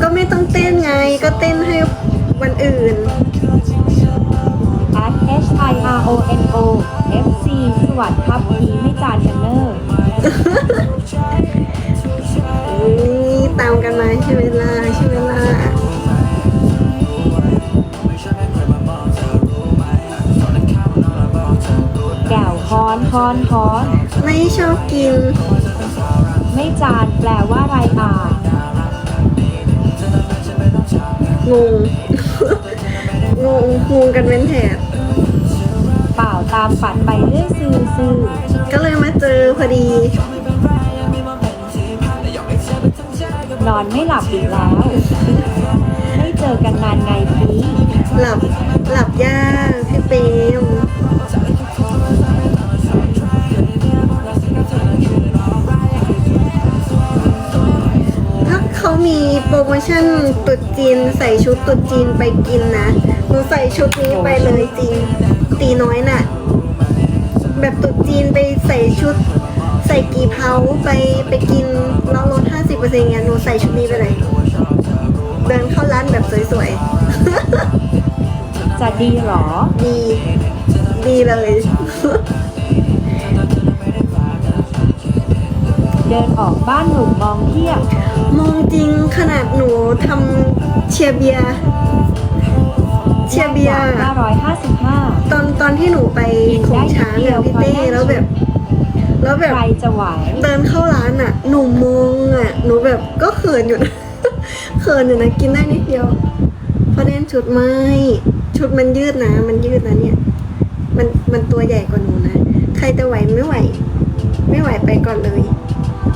ก็ไม่ต้องเต้นไง ก็เต้นให้วันอื่น at h i r o n o f c สวัสดีครับพีไม่จานกันเนอร์นี่ตามกันมาใช่ไหมล่ะใช่ไหมล่ะแก้วคอนคอนคอน ไม่ชอบกิน ไม่จานแปลว่าอะไรอะงง งงงงกันเป็นแถบเปล่าตามฝันไปเรื่อยซื่อซื่อก็เลยมาเจอพอดี นอนไม่หลับอีกแล้ว ไม่เจอกันนานไงพีหลับ หลับยากพี่เปรม มีโปรโมชั่นตรุดจีน ใส่ชุดตรุดจีนไปกินนะหนูใส่ชุดนี้ไปเลยจริง ตีน้อยน่ะ แบบตรุดจีนไปใส่ชุด ใส่กี่เพาไปไปกินแล้วลด50%เงี้ยหนูใส่ชุดนี้ไปเลย เดินเข้าร้านแบบสวยๆ จะดีเหรอ ดี ดีเลย เดินออกบ้านหนุ่มมองเทียบ มองจริงขนาดหนูทำเชียร์เบียร์เชียร์เบียร์555ตอนตอนที่หนูไปของช้างอะพี่เต้แล้วแบบ แล้วแบบใครจะไหวเดินเข้าร้านอะหนูมองอะหนูแบบก็เขินอยู่นะเขินอยู่นะกินได้นิดเดียวเพราะแน่นชุดไม่ชุดมันยืดนะ มันยืดนะเนี่ย มันมันตัวใหญ่กว่าหนูนะ ใครจะไหวไม่ไหว ไม่ไหวไปก่อนเลย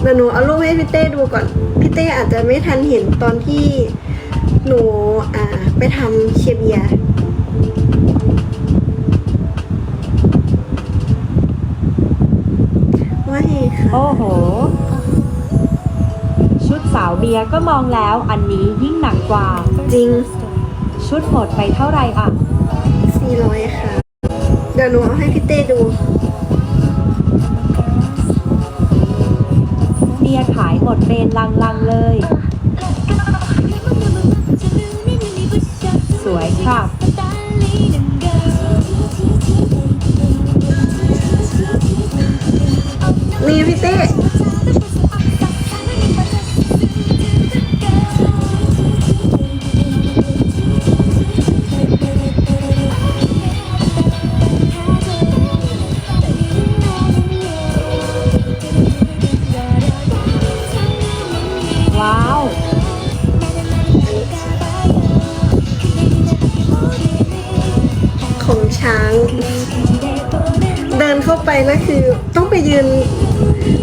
เดี๋ยวหนูเอารูปให้พี่เต้ดูก่อนพี่เต้อาจจะไม่ทันเห็นตอนที่หนูอ่าไปทำเชียร์เบียร์ว่าไงคะโอ้โห ชุดสาวเบียร์ก็มองแล้วอันนี้ยิ่งหนักกว่า จริง ชุดหมดไปเท่าไหร่อะ 400 ค่ะ เดี๋ยวหนูเอาให้พี่เต้ดูียขายหมดเป็นลังๆเลย สวยครับนี่พี่เต้ แล้วคือต้องไปยืน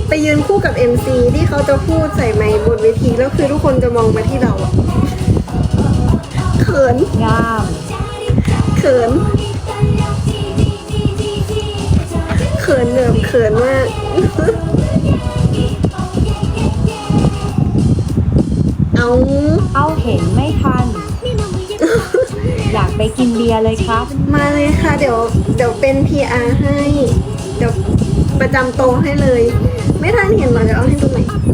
ไปยืนคู่กับ MC ที่เขาจะพูดใส่ไมค์บนเวทีแล้วคือทุกคนจะมองมาที่เราอะเขินงามเขินเขินแบบเขินมาก เอาเอาเห็นไม่ทัน อยากไปกินเบียร์เลยครับ มาเลยค่ะ เดี๋ยวเดี๋ยวเป็น PR ให้เดี๋ยว ประจำโตะให้เลย ไม่ทันเห็นหรอกเดี๋ยวเอาให้ดูใหม่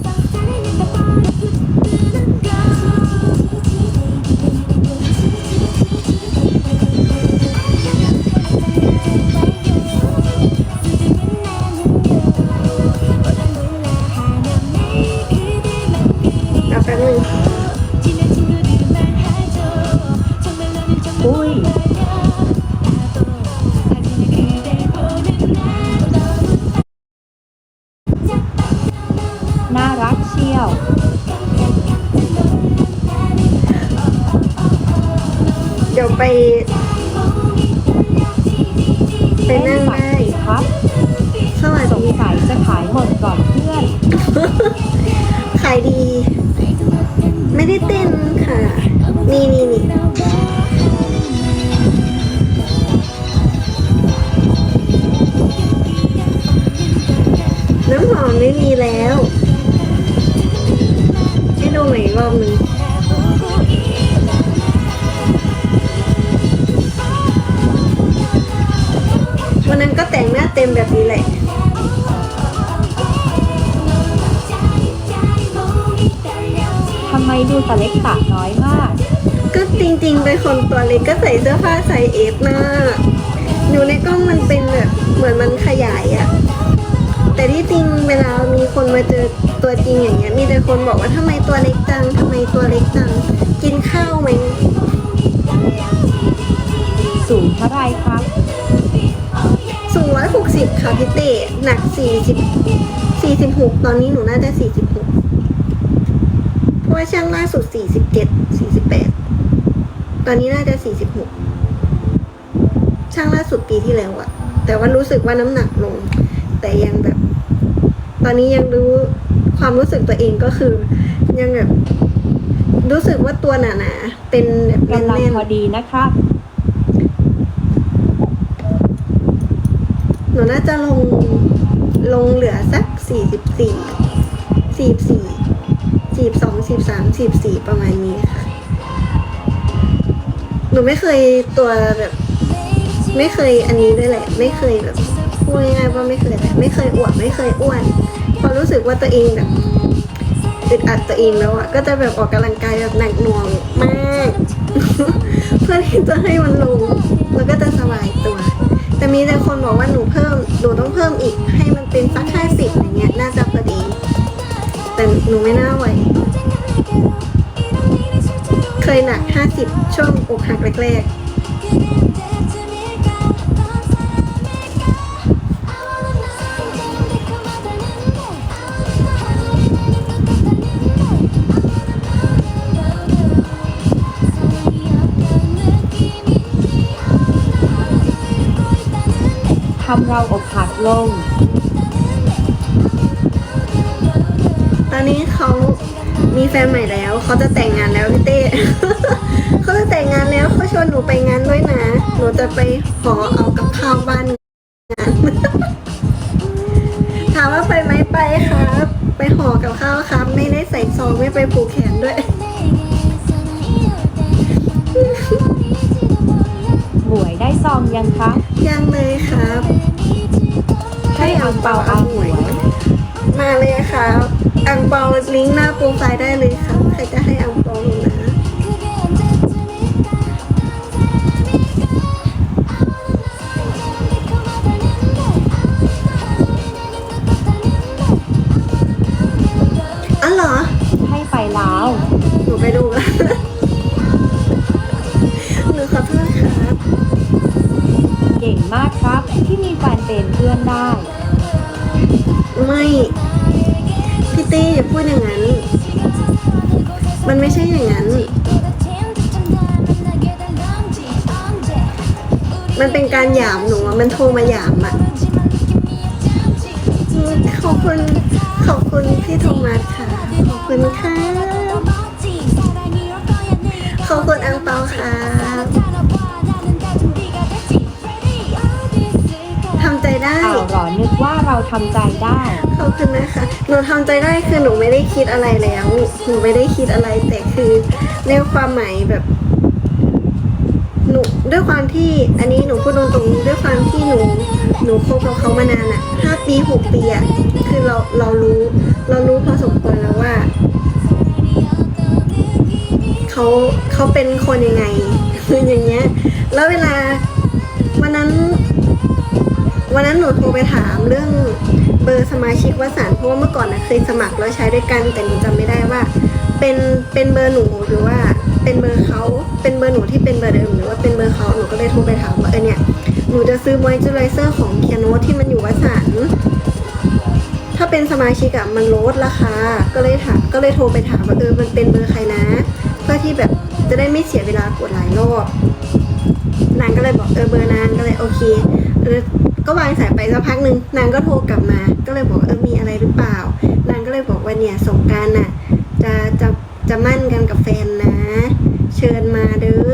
ครับสวัสสงดีสัยจะขายหมดก่อนเพื่อน ขายดี ไม่ได้เต้นค่ะ นี่นี่นี่น้ำหอมไม่มีแล้ว ให้ดูใหม่อีกรอบหนึง ตะเล็กตะน้อยมาก ก็จริงๆ เป็นคนตัวเล็กก็ใส่เสื้อผ้าใส่เอฟนะอยู่ในกล้องมันเป็นแบบเหมือนมันขยายอะแต่ที่จริงเวลามีคนมาเจอตัวจริงอย่างเงี้ย มีแต่คนบอกว่าทำไมตัวเล็กจังทำไมตัวเล็กจัง กินข้าวไหมสูงเท่าไรครับสูงร้อยหกสิบค่ะพี่เต้หนักสี่สิบสี่สิบหกตอนนี้หนูน่าจะสี่สิบหกเพราะ ว่าช่างล่าสุดสี่สิบเจ็ดสี่สิบแปดตอนนี้น่าจะสี่สิบหกช่างล่าสุดปีที่แล้วอะแต่ว่ารู้สึกว่าน้ำหนักลง แต่ยังแบบ ตอนนี้ยังรู้ความรู้สึกตัวเองก็คือ ยังแบบ รู้สึกว่าตัวหนาๆเป็นแบบกำลังแน่นพอดีนะครับ ๆหนูน่าจะลงลงเหลือสักสี่สิบสี่สี่สี่ สี่สองสี่สามสี่สี่ประมาณนี้ค่ะ หนูไม่เคยตัวแบบ ไม่เคยอันนี้ด้วยแหละ ไม่เคยแบบพูดง่ายๆว่าไม่เคยแบบไม่เคยอวดไม่เคยอ้วนพอรู้สึกว่าตัวเองแบบอึดอัดตัวเองแล้วอะก็จะแบบออกกำลังกายแบบหนักหน่วงมาก เพื่อที่จะให้มันลงแล้วก็จะสบายตัวแต่มีแต่คนบอกว่าหนูเพิ่มหนูต้องเพิ่มอีกให้มันเป็นสักห้าสิบอย่างเงี้ยน่าจะพอดี แต่หนูไม่น่าไหว เคยหนักห้าสิบช่วงอกหักแรกทำเราอกหักลง ตอนนี้เขามีแฟนใหม่แล้ว เขาจะแต่งงานแล้วพี่เต้ เขาจะแต่งงานแล้วเขาชวนหนูไปงานด้วยนะ หนูจะไปขอเอากับข้าวบ้านงาน ถามว่าไปไหมไปครับ ไปห่อกับข้าวครับ ไม่ได้ใส่ซองไม่ไปผูกแขนด้วยหมวยได้ซองยังคะยังเลยครับ ให้อังเปาอาหมวย มาเลยครับ อังเปาลิงก์หน้าโปรไฟล์ได้เลยครับ ใครจะให้อังเปาหนูนะ ดอย่างนั้น มันไม่ใช่อย่างนั้น มันเป็นการหยามหนูอะมันโทรมาหยามอะขอบคุณขอบคุณพี่โทมัสค่ะ ขอบคุณค่ะ ขอบคุณอังเปาค่ะ ใจได้เอาหรอนึกว่าเราทำใจได้ ขอบคุณนะคะ หนูทำใจได้คือหนูไม่ได้คิดอะไรแล้ว หนูไม่ได้คิดอะไรแต่คือในความหมายแบบ หนูด้วยความที่อันนี้หนูพูดตรงๆด้วยความที่หนูหนูคบกับเขามานานอะห้าปีหกปีอะคือเราเรารู้ เรารู้พอสมควรแล้วว่า เขาเขาเป็นคนยังไง คืออย่างเงี้ย แล้วเวลาวันนั้น วันนั้นหนูโทรไปถามเรื่องเบอร์สมาชิกวสานเพราะว่าเมื่อก่อนนะเคยสมัครแล้วใช้ด้วยกัน แต่หนูจำไม่ได้ว่า เป็นเป็นเบอร์หนูหรือว่าเป็นเบอร์เขาเป็นเบอร์หนูที่เป็นเบอร์เดิมหรือว่าเป็นเบอร์เขาหนูก็เลยโทรไปถามว่าเออเนี่ยหนูจะซื้อมอยเจอไรเซอร์ของเคียโนที่มันอยู่วสานถ้าเป็นสมาชิกอะมันลดราคา ก็เลยถามก็เลยโทรไปถามว่าเออมันเป็นเบอร์ใครนะ เพื่อที่แบบจะได้ไม่เสียเวลากดหลายรอบนางก็เลยบอกเออเบอร์นางก็เลยโอเค ก็วางสายไปสักพักหนึ่งนางก็โทรกลับมา ก็เลยบอกเออมีอะไรหรือเปล่า นางก็เลยบอกว่าเนี่ยสงการน่ะ จะจะจะมั่นกันกับแฟนนะ เชิญมาเด้อ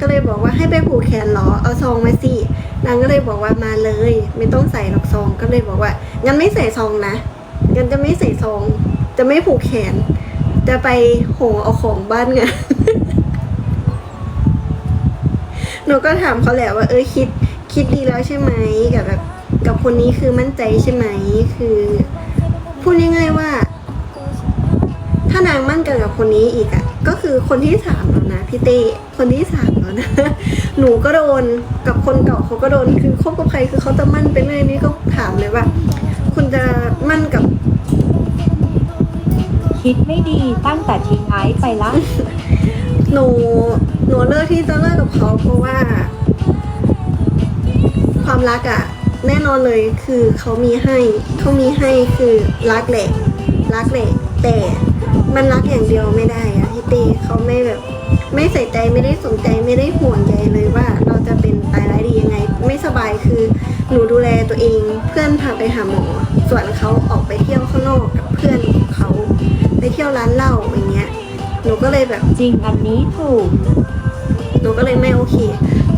ก็เลยบอกว่าให้ไปผูกแขนเหรอเอาซองมาสินางก็เลยบอกว่ามาเลย ไม่ต้องใส่หรอกซองก็เลยบอกว่างั้นไม่ใส่ซองนะงั้นจะไม่ใส่ซอง จะไม่ผูกแขน จะไปโหเอาของบ้านไงหนูก็ถามเขาแหละว่าเออคิด คิดดีแล้วใช่ไหมกับแบบกับคนนี้คือมั่นใจใช่ไหมคือ พูดง่ายๆว่าถถ้านางมั่นกันกับคนนี้อีกอะ่ะ ก็คือคนที่สามแล้วนะพี่เต้คนที่สามแล้วนะหนูก็โดนกับคนเก่าเขาก็โดนคือคบกับใครคือเขาจะมั่นไปเรื่อยนี่ก็ถามเลยว่า คุณจะมั่นกับคิดไม่ดีตั้งแต่ทิ้งไอซ์ไปละ หนูหนูเลือกที่จะเลิกกับเขาเพราะว่า ความรักอะแน่นอนเลยคือเขามีให้เขามีให้คือรักแหละรักแหละแต่มันรักอย่างเดียวไม่ได้อะพี่เต้เขาไม่แบบ ไม่ใส่ใจไม่ได้สนใจไม่ได้ห่วงใยเลยว่าเราจะเป็นตายร้ายดียังไง ไม่สบายคือหนูดูแลตัวเอง เพื่อนพาไปหาหมอ ส่วนเขาออกไปเที่ยวข้างนอกกับเพื่อนของเขาไปเที่ยวร้านเหล้าอย่างเงี้ยหนูก็เลยแบบจริงอันนี้ถูกหนูก็เลยไม่โอเค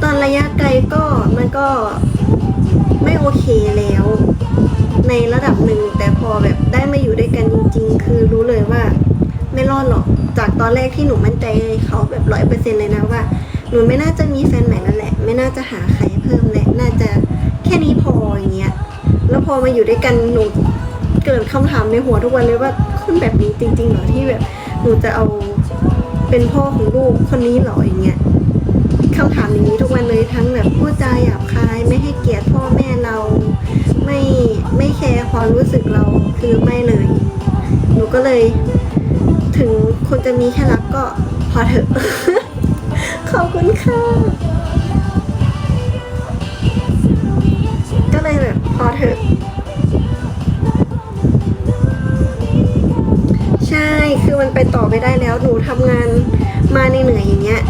ตอนระยะไกลก็มันก็ไม่ โอเคแล้ว ในระดับหนึ่งแต่พอแบบได้มาอยู่ด้วยกันจริง ๆ คือรู้เลยว่า ไม่รอดหรอกจากตอนแรกที่หนูมั่นใจเขาแบบร้อยเปอร์เซ็นเลยนะว่า หนูไม่น่าจะมีแฟนใหม่แล้วแหละ ไม่น่าจะหาใครเพิ่มแหละน่าจะแค่นี้พออย่างเงี้ยแล้วพอมาอยู่ด้วยกันหนูเกิดคำถามในหัวทุกวันเลยว่าคนแบบนี้จริงๆเหรอที่แบบหนูจะเอาเป็นพ่อของลูกคนนี้เหรออย่างเงี้ยคำถามอย่างนี้ทุกวันเลยทั้งแบบพูดจาหยาบคายไม่ให้เกียรติพ่อแม่ ไม่ไม่แคร์ความรู้สึกเราคือไม่เลย หนูก็เลย ถึงคุณจะมีแค่รักก็พอเถอะ ขอบคุณค่ะ ก็เลยแบบพอเถอะ ใช่ คือมันไปต่อไม่ได้แล้ว หนูทำงานมาในเหนื่อยอย่างเงี้ย